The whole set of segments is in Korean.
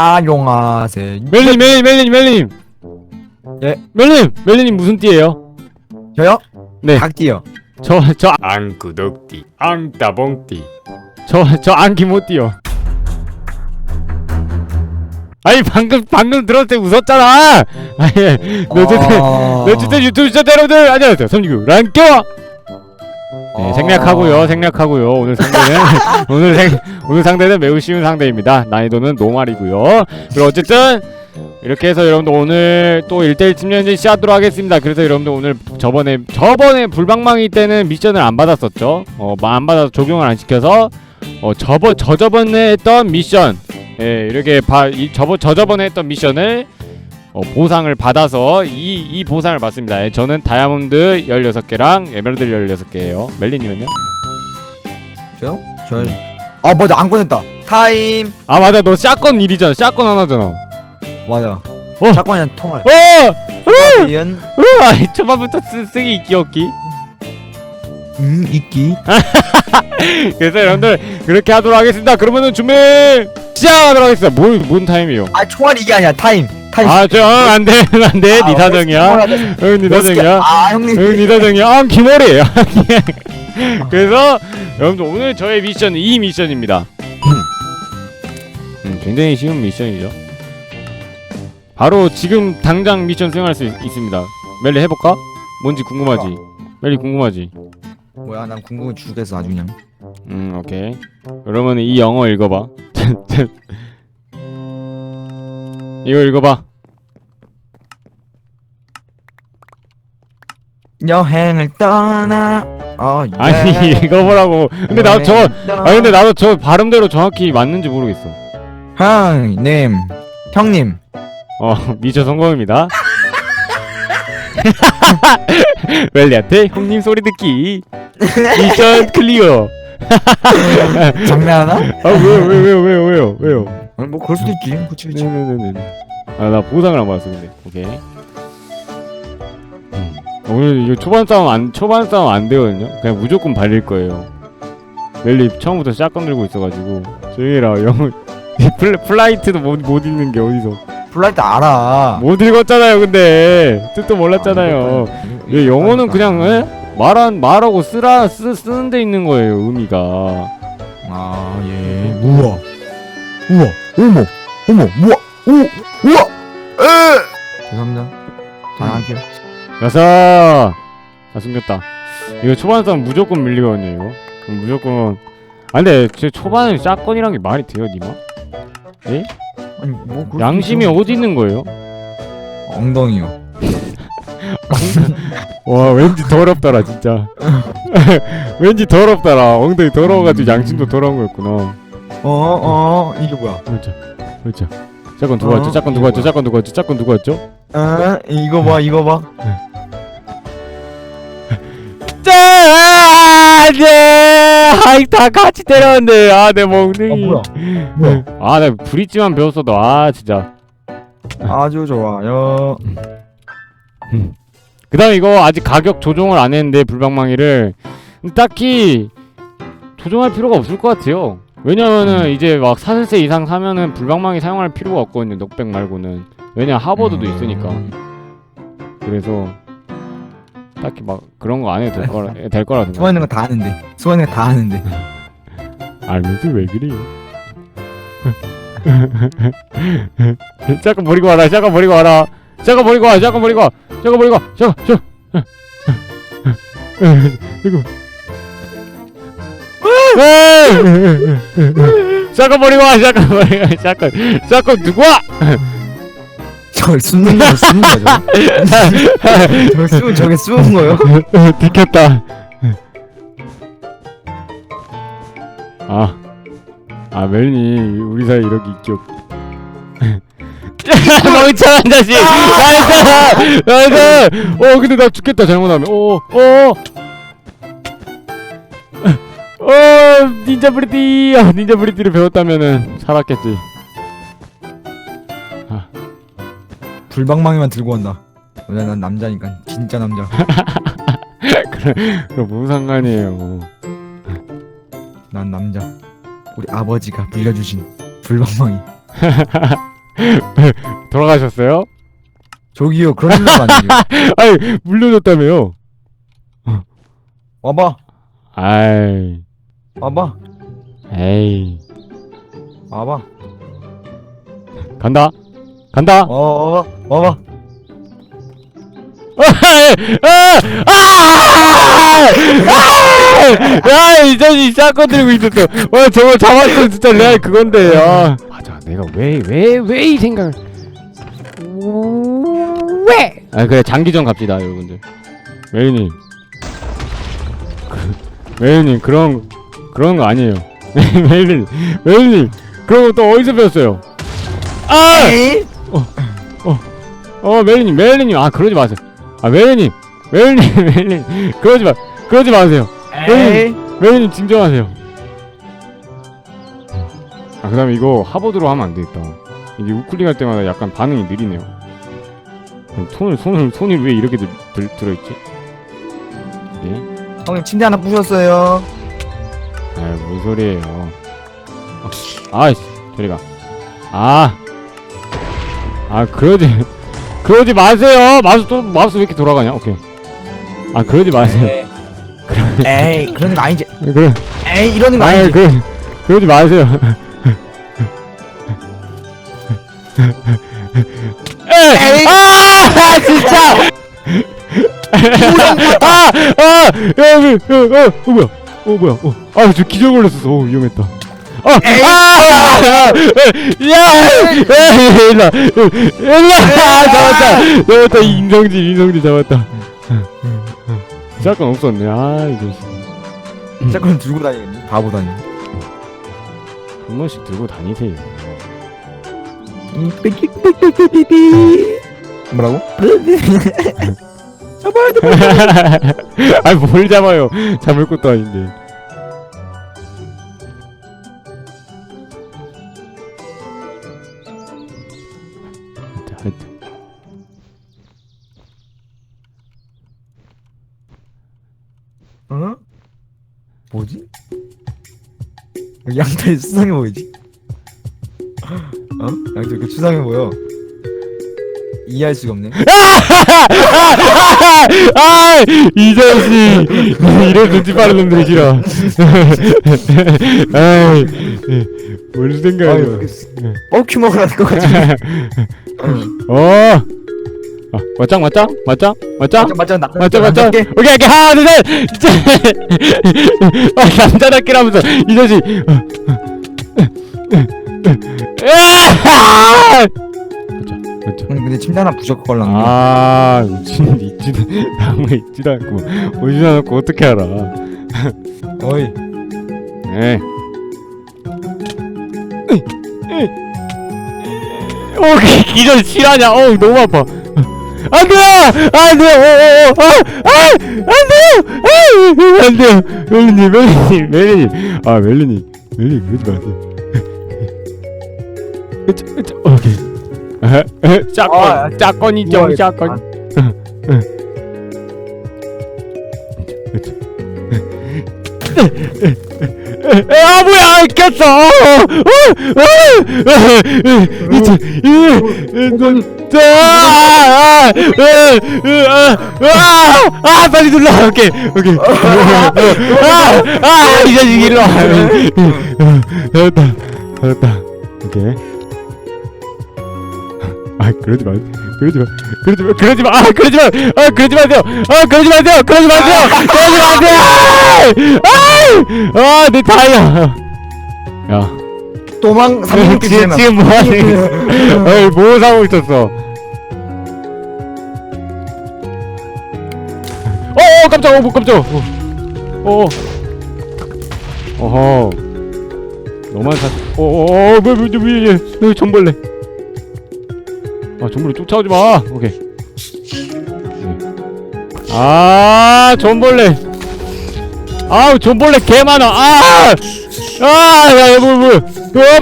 안녕하세요. 멜리님 멜리님 멜리님 멜리님 예? 멜리님 멜리님 무슨 띠예요? 저요? 네. 닭띠요. 저저 안구덕띠 앙따봉띠 저저 안기모띠요 아니 방금 방금 들었을 때 웃었잖아 아니 어쨌든 아... 어쨌든 유튜브 시청자 여러분들 안녕하세요 삼육육 랑껴 네, 아. 생략하고요 생략하고요. 오늘 상대는 오늘 생 오늘 상대는 매우 쉬운 상대입니다. 난이도는 노말이고요. 그리고 어쨌든 이렇게 해서 여러분들 오늘 또 1대1 팀전지 시작하도록 하겠습니다. 그래서 여러분들 오늘 저번에 저번에 불방망이 때는 미션을 안 받았었죠. 어안 받아서 적용을 안 시켜서 어 저번 저저번에 했던 미션. 예 이렇게 바, 이 저번 저저번에 했던 미션을 어, 보상을 받아서 이, 이 보상을 받습니다. 예, 저는 다이아몬드 16개랑 에메랄드 16개예요. 멜리님은요? 저요? 저요. 아 맞아 안 꺼냈다. 타임. 아 맞아 너 샷건 일이잖아. 샷건 하나잖아. 맞아. 어. 잠깐만 통화. 어! 이연. 아이 초반부터 쓰, 쓰기 있기 없기. 음 이끼. 그래서 여러분들 그렇게 하도록 하겠습니다. 그러면은 준비 시작하도록 하겠습니다. 뭔, 뭔 타임이요? 아 총알 이게 아니야 타임. 타임. 아저 안 돼 안돼 네 사정이야. 응, 네 사정이야. 아 형님. 응, 네 사정이야. 아 기머리. 그래서 여러분들 오늘 저의 미션은 이 미션입니다. 음, 굉장히 쉬운 미션이죠. 바로 지금 당장 미션 수행할 수 있, 있습니다. 멜리 해볼까? 뭔지 궁금하지? 멜리 궁금하지? 뭐야 난 궁금해 죽겠어 아주 그냥. 음 오케이. 그러면 이 영어 읽어봐. 이거 읽어봐. 여행을 떠나. 어. 아니 읽어보라고. 근데 나도 저 아니 근데 나도 저 발음대로 정확히 맞는지 모르겠어. 형님. 형님. 어 미션 성공입니다. 멜리한테 형님 소리 듣기. 미션 클리어. 장난하나? 아왜왜 왜요 왜요 왜요 왜요? 아니 뭐 그럴 수도 있지. 그치 그치. 네네네네. 아나 보상을 안 받았어 근데. 오케이. 음. 오늘 이거 초반 싸움 안 초반 싸움 안 되거든요. 그냥 무조건 발릴 거예요. 멜리 처음부터 샷건 들고 있어가지고 조용히라 영 플, 플라이트도 못, 못 읽는 게 어디서 플라이트 알아. 못 읽었잖아요 근데 뜻도 몰랐잖아요 예, 영어는 그냥 에? 말한 말하고 쓰라 쓰, 쓰는 데 있는 거예요 의미가 아, 예. 우와. 우와. 어머. 어머. 우와. 오. 우와. 에. 죄송합니다. 안 할게요. 여섯 다 숨겼다 이거 초반 싸움 무조건 밀리거든요 이거 무조건 아 근데 제 초반에 샷건이란 게 말이 돼요 니마? 아니, 뭐 양심이 있죠. 어디 있는 거예요? 엉덩이요. 와 왠지 더럽더라 진짜 왠지 더럽더라 엉덩이 더러워가지고 양심도 더러운 거였구나 어, 어. 이게 뭐야? 그렇죠 그렇죠 짝건 누가 왔죠? 어? 짝건 누가 왔죠? 짝건 누가 왔죠? 짝건 누가 왔죠? 아, 이거 봐. 이거 봐. 짠! 네! 아이 다 같이 때렸는데 아 내 아, 멍둥이 뭐야? 뭐야? 아나 브릿지만 배웠어도 아 진짜 아주 좋아요. 그 다음에 이거 아직 가격 조정을 안 했는데 불방망이를 딱히 조정할 필요가 없을 것 같아요 왜냐면은 이제 막 4세세 이상 사면은 불방망이 사용할 필요가 없거든요 넉백 말고는 왜냐 하버드도 음. 있으니까 그래서 딱히 막 그런 거 안 해도 될 거라 될 거라 생각 수고 있는 거다 아는데. 거다 아는데. 알면서 왜 그래요? 잠깐 버리고 와라 잠깐 버리고 와라. 잠깐 버리고 와 잠깐 버리고 와. 잠깐 버리고 와 잠깐 잠깐. 이거 잠깐 버리고 와 잠깐 버리고 와. 잠깐 잠깐. 누구 와 저걸 숨는 거 숨는 거죠. 저걸 숨 저게 숨은 거요? 들켰다 아, 아 멜니 우리 사이 이렇게 있기 없. 멍청한 자식! 나이스! 나이스! 어 근데 나 죽겠다 잘못하면 어 어! 어 닌자 브리티 아, 닌자 브리티를 배웠다면은 살았겠지 불방망이만 들고 온다. 원래 난 남자니까 진짜 남자. 그럼 무슨 상관이에요 난 남자. 우리 아버지가 빌려주신 불방망이. 돌아가셨어요? 저기요 그런 생각 아니에요 아니 물려줬다며요. 와봐 아이, 와봐 에이, 와봐 간다, 간다. 어 와봐 와봐 아! 아! 아! 야, 이 자식 샷건 들고 있었어. 와, 저거 잡았으면 진짜 레알 그건데, 야. 맞아, 내가 왜, 왜, 왜 이 생각을. 왜? 아, 그래, 장기전 갑시다, 여러분들. 메이님. 그, 메이님, 그런, 그런 거 아니에요. 메이님, 메이님, 그런 거 또 어디서 배웠어요? 아! 에이 어 멜리님 멜리님. 아 그러지 마세요. 아 멜리님. 멜리님 멜리님. 그러지 마 그러지 마세요. 에이. 멜리님 진정하세요. 아 그다음에 이거 하버드로 하면 안 되겠다. 이게 우클릭 할 때마다 약간 반응이 느리네요. 손을 손을 손이 왜 이렇게 들, 들, 들어있지? 네? 형님 침대 하나 부셨어요. 아뭔 소리예요. 아이씨 저리가. 아. 아 그러지 그러지 마세요 마우스 또 마우스 왜 이렇게 돌아가냐 오케이 아 그러지 마세요 에이 그런 거 아니지 그래 에이 이러는 거 아니 아니지 그 그러지 마세요. 에이! 아 진짜! 아! 아! 야, 왜, 야, 어, 어, 뭐야? 어, 뭐야? 어, 아, 저 기절 걸렸어. 어, 위험했다. 어, 아! 야! 일로 와! 잡았다! 잡았다! 임성진, 임성진 잡았다. 잠깐 없었네. 아, 이거. 그럼 들고 다니겠니 바보 다니 한 번씩 들고 다니세요. 뭐라고? 아니 뭘 잡아요? 잡을 것도 아닌데. 뭐지? 양털이 수상해 보이지? 어? 양털 이렇게 수상해 보여 이해할 수가 없네 아, 이 자식 이런 눈치 빠른 놈들이 싫어. 아이, 뭔아 생각이야? 이렇게 뻐큐 먹으라는 것 같지 어, 아, 맞짱, 맞짱, 맞짱, 맞짱. 맞아 맞아 맞죠 맞죠 오케이 오케이. 하나 둘셋! 아 남자답게라면서 이 자식 맞죠 형 근데 침대 하나 부셔걸랑 아 미친 있지도 나무에 있지도 않고 오지도 않고 어떻게 알아? 어이. 네오 기절 실하냐? 어 너무 아파 안돼요 안돼요 안돼요 안돼요 멜리님 멜리님 멜리님 아 멜리님 멜리님 그러지 마세요 오케이 아, 짝건 짝건이죠 짝건 아, 아 뭐야 꼈어 이제 이아 빨리 눌러 오케이 오케이 아이 자식 일로 와 됐다 됐다 오케이 아 그러지 마 그러지 마 그러지 마 그러지 마아 그러지 마아 그러지 마세요 아 그러지 마세요 그러지 마세요 그러지 마세요 아아내 다이아 야 도망 지금 360 되면 지금 뭐 하는 거야? 어이 뭐 사고 있었어? 어어 깜짝 어 깜짝. 어어. 어허. 너만 사 어어어 뭐야 여기 전벌레? 아 전벌레 쫓아오지 마. 오케이. 네. 아 전벌레. 아우 전벌레 개 많아. 아 아, 야, 야, 뭐, 뭐, 어,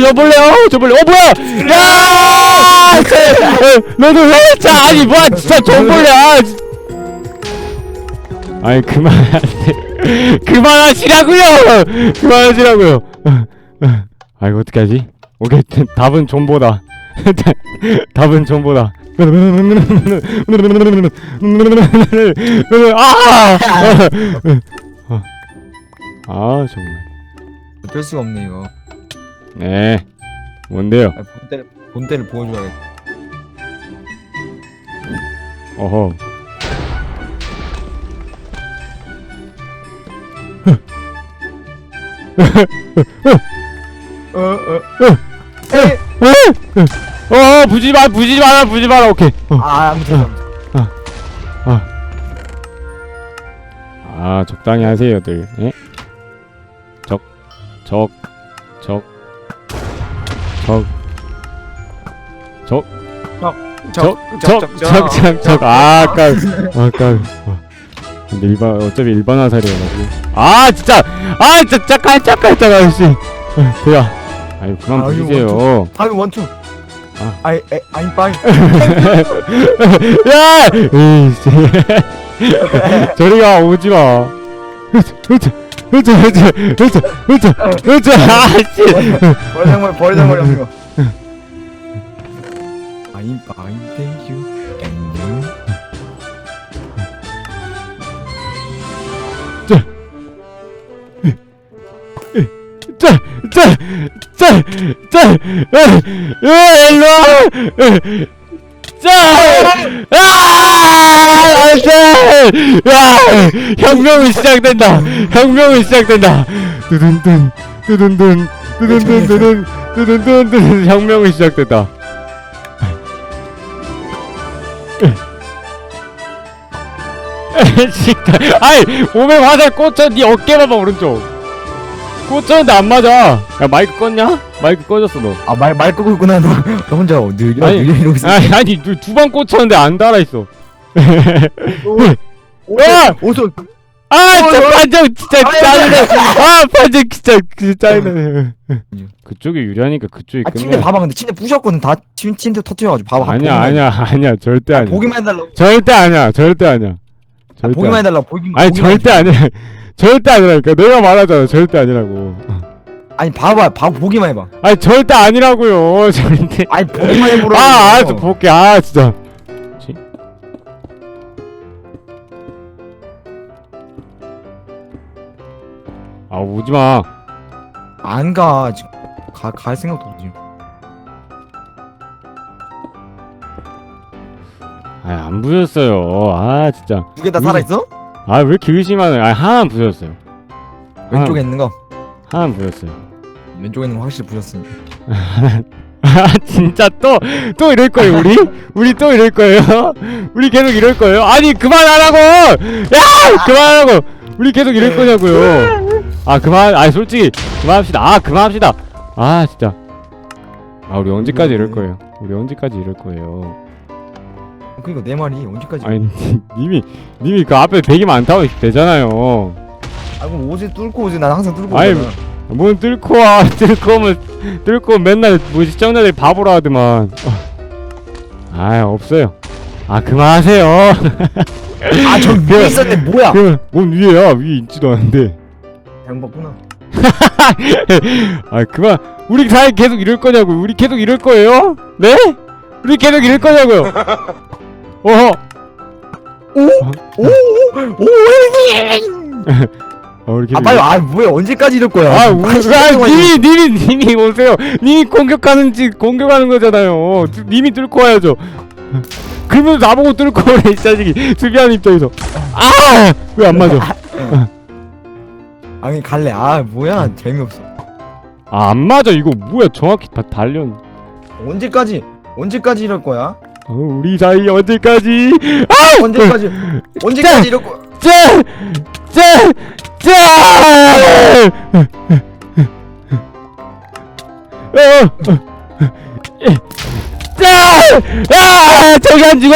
전벌레, 어, 전벌레, 어, 뭐야, 야, 어, 너도 왜, 자, 아니, 뭐야, 진짜 전벌레, 아, 진- 아니, 그만하세요, 그만하시라고요, 그만하시라고요. 아, 이거 어떻게 하지? 오케이 답은 존보다. 답은 존보다. 아! 아 정말 어쩔 수가 없네 이거. 네. 뭔데요? 아, 본때를 본때를 보여줘야겠다. 어허. 어 어. 어 부지지 마 부지지 마라 부지지 마라 오케이. 어. 아 아무튼 아무튼 아 적당히 하세요들. 예? 적, 적, 적, 적, 적, 적, 적, 적, 적, 적, 아, 아까, 아까, 어. 근데 일반 어차피 일반 화살이어가지고. 아 진짜! 아 진짜 잠깐 잠깐 잠깐 씨. 어, 뭐야 아니 그만 아유, 부시세요. 파이 원투. 아. 아이 에 아임 빠이. 야! 에이 씨. 저리가 오지마. 흐차 으쌰 으쌰 으쌰 으쌰 으쌰 아씨. 버리장물 버리장물 이거. I'm I'm thank you and you. 짜짜짜짜짜 일로와. 짜아! 안돼! 야! 혁명은 시작된다! 혁명은 시작된다! 두둔둔 두둔둔 두둔둔 두둔 두둔둔 두둔 혁명은 시작된다. 진짜 아이 몸에 화살 꽂혀 네 어깨 봐봐 오른쪽 꽂혔는데 안 맞아 야 마이크 껐냐? 마이크 꺼졌어 너 아말 말 끄고 있구나 너, 너 혼자 느려 아니, 느려 이러고 있어 아니 아니 두 번 꽂혔는데 안 달아있어 야! 오소 아 진짜 어, 어. 판정 진짜 아니, 짜증나. 아 판정 진짜 진짜 짜증나 그쪽이 유리하니까 그쪽이 아 끝내. 침대 봐봐 근데. 침대 부셨거든. 다 침, 침대 터트려가지고 봐봐 아니야 보기만 아니야 아니야. 절대 해. 아니야. 보기만 해달라고. 절대 아니야 절대 아니야. 아, 절대 보기만 아니야. 해달라고 보기만 아니 보기만 절대 아니야. 절대 아니라니까. 내가 말하잖아. 절대 아니라고. 아니 봐봐 봐 보기만 해봐. 아니 절대 아니라고요. 절대. 아니 보기만 해보라고. 아 알았어 볼게. 아 진짜 아 오지 마. 안 가 지금. 가, 갈 생각도 없지 아안 부셨어요. 아 진짜. 두 개다 우리- 살아있어? 아 왜 이렇게 의심하네 아 하나는 부셨어요. 왼쪽에 있는 거? 하나는 부셨어요. 왼쪽에 있는 거 확실히 부셨습니다 아 진짜 또 또 이럴 거예요 우리? 우리 또 이럴 거예요? 우리 계속 이럴 거예요? 아니 그만하라고! 야! 그만하라고! 우리 계속 이럴 거냐고요 아 그만 아 솔직히 그만합시다. 아 그만합시다. 아 진짜. 아 우리 언제까지 이럴 거예요? 우리 언제까지 이럴 거예요? 그니까 내 말이 언제까지 아니 님이 님이 그 앞에 되게 많다고 되잖아요. 아 그럼 옷을 뚫고 오지. 난 항상 뚫고 아이, 오잖아. 뭔 뚫고 와. 뚫고 오면 뚫고 오면 맨날 뭐 시청자들이 바보라 하더만. 어. 아 없어요. 아 그만하세요. 아저 위에 있었네. 뭐야? 그뭔 위에야? 위에 있지도 않은데 잘못 봤구나 아 그만 우리 사이 계속 이럴 거냐고 우리 계속 이럴 거예요? 네? 우리 계속 이럴 거냐고요 어허 오오오 어, 우리 아 계속 빨리 아 뭐야 언제까지 이럴 거야 아, 우리, 아, 님이, 님이, 님이 오세요. 님이 공격하는지, 공격하는 거잖아요. 두- 님이 뚫고 와야죠. 그러면 나보고 뚫고 오래, 이 자식이. 수비하는 입장에서. 아! 왜 안 맞아? 아니 갈래 아 뭐야 재미없어 아, 안 맞아. 이거 뭐야. 정확히 다 달렸. 언제까지 언제까지 이럴 거야 어, 우리 사이 언제까지? 언제까지 언제까지 이럴 거야! 짜! 어! 짜! 아! 저기 안 죽어!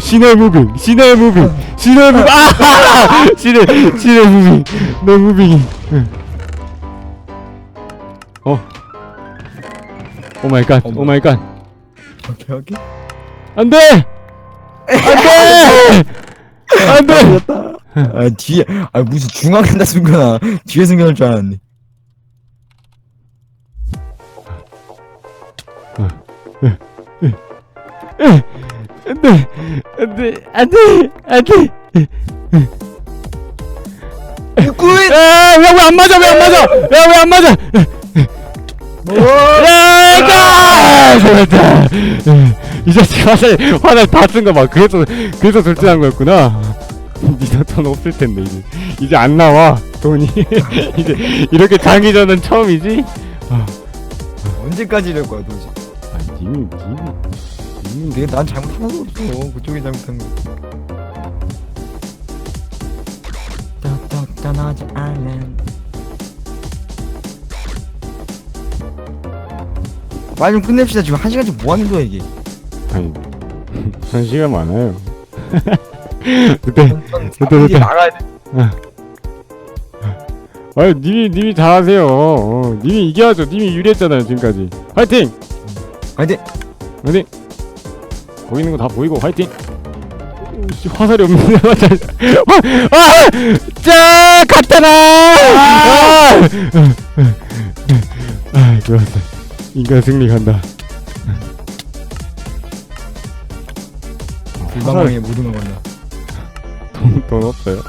신의 무빙, 신의 무빙, 신의 무빙, 아! 신의, 신의 무빙, 내 무빙이. 어. 오 마이 갓, 오 마이 갓. 오케이 오케이 안 돼! 안 돼! 안 돼! 아 뒤에 아 무슨 중앙에다 숨겨놔 뒤에 숨겨놓을 줄 알았네 안돼 안돼 안돼 안돼 굿! 야왜 안 맞아? 왜 안 맞아? 야 왜 안 맞아? 뭐? 야가 잘했다. 이 자식 화살 화살 다 쓴 거 봐. 그래서 그래서 돌진한 거였구나. 돈 없을 텐데 이제. 이제 안 나와 돈이. 이제 이렇게 장기전은 처음이지? 언제까지 이럴 거야 도대체 아 님이 님이 님이 내가 난 잘못 하나도 없어 그쪽이 잘못한 거. 떠떠떠나지 않는 빨리 좀 끝냅시다. 지금 한 시간째 뭐 하는 거야 이게? 아니 한 시간 많아요. 그때 이제 됐다. 나가야 돼 아니 님이 님이 잘하세요. 어, 님이 이겨야죠. 님이 유리했잖아요 지금까지. 화이팅 화이팅! 화이팅! 거기 있는 거 다 보이고 화이팅! 씨, 화살이 없는데 화살 아자 갔잖아 아, 아 좋았어 인간 승리 간다. 불방망이에 모든 걸 건다. 돈, 돈 없어요.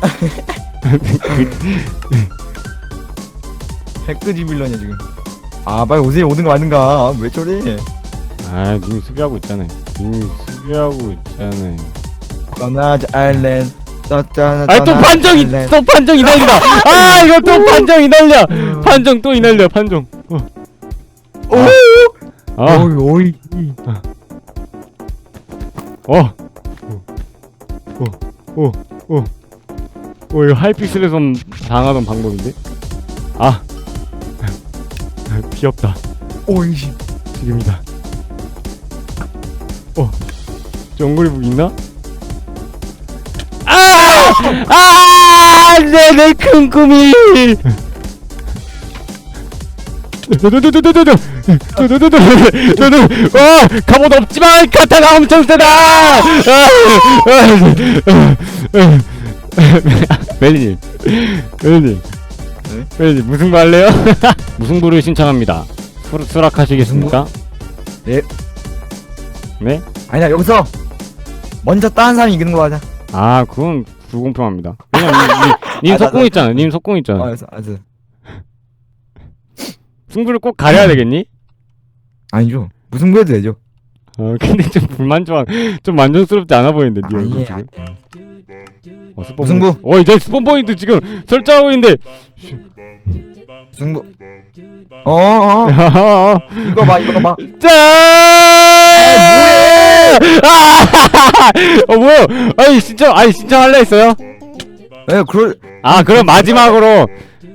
핵끄지 빌런이야 지금 아 빨리 오세요 오는 거 맞는가 왜 저래 아 님이 수비하고 있잖아요 님이 수비하고 있잖아요 떠나지 아일랜드 떠떠나 아또 판정이 또 판정이 날린다 아 이거 또 판정이 날려 판정 또 이날려 판정 어. 오 아, 오이 오이 어. 어. 어. 어. 어, 이거 하이픽셀에서 당하던 방법인데? 아. 귀엽다. 오이 지금이다. 어. 정글이 북 있나? 아! 아! 내, 내 큰 꿈이! 두두두두두두두두두두두두 와 갑옷 없지만 카타가 엄청 세다 멜리님 멜리님 네? 멜리님 무승부 할래요? 무승부를 신청합니다 수, 수락하시겠습니까? 네. 네? 아니야 여기서 먼저 따는 사람이 이기는 거 하자 아 그건 불공평합니다 왜냐면 님, 님 아, 나- 속공 있잖아 님 속공 있잖아 알았어 알았어 승부를 꼭 가려야 되겠니? 아니죠 무슨 거 해도 되죠 어 근데 좀 불만족 좀 만족스럽지 않아 보이는데 니 얼굴 지금. 어, 스폰 무승부. 포인트. 어 이제 스폰 포인트 지금 설정하고 있는데 승부 어어 이거 봐 이거 봐 짠! 아! 어 뭐야? 아니 진짜 아니 진짜 할래 했어요? 예, 그럴 아 그럼 마지막으로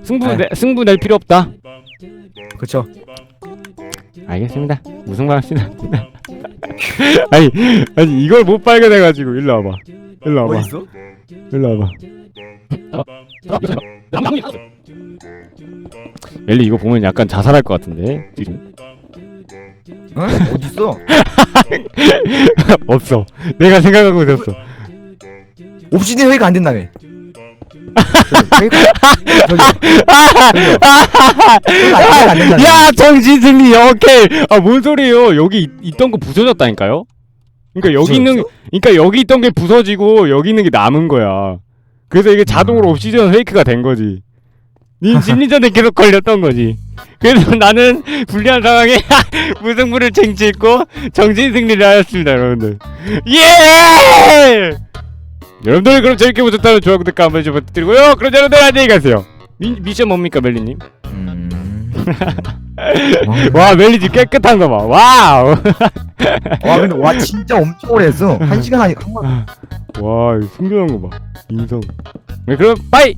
승부 네. 내, 승부 낼 필요 없다. 그쵸 알겠습니다. 무슨 말 합시다. 아니 아니 이걸 못 발견해가지고 일로 와봐. 일로 와봐. 있어? 일로 와봐. 멜리 이거 보면 약간 자살할 것 같은데 지금 어? 어디 있어? 없어. 내가 생각하고 있었어. 옵시디언 회의가 안 된다며 저기, 회의가 저기 회의가 안 된다며 야 정신 승리 오케이. 아뭔 소리예요? 여기 있, 있던 거 부서졌다니까요? 그러니까 아, 여기 있는? 그러니까 여기 있던 게 부서지고 여기 있는 게 남은 거야. 그래서 이게 자동으로 옵시디언 페이크가 된 거지. 니 심리전에 계속 걸렸던 거지. 그래서 나는 불리한 상황에 무승부를 쟁취했고 정신 승리를 하였습니다, 여러분들. 예! 여러분들 그럼 재밌게 보셨다면 좋아요, 구독과 한번 좀 부탁드리고요. 그럼 여러분들 안녕히 가세요. 미, 미션 뭡니까, 멜리님? 음... 와, 멜리 집 깨끗한 거 봐. 와우. 와 근데 와 진짜 엄청 오래 했어 한 시간 아니 한번 와, 이거 숨겨놓은 거 봐. 인성. 네, 그럼 빠이.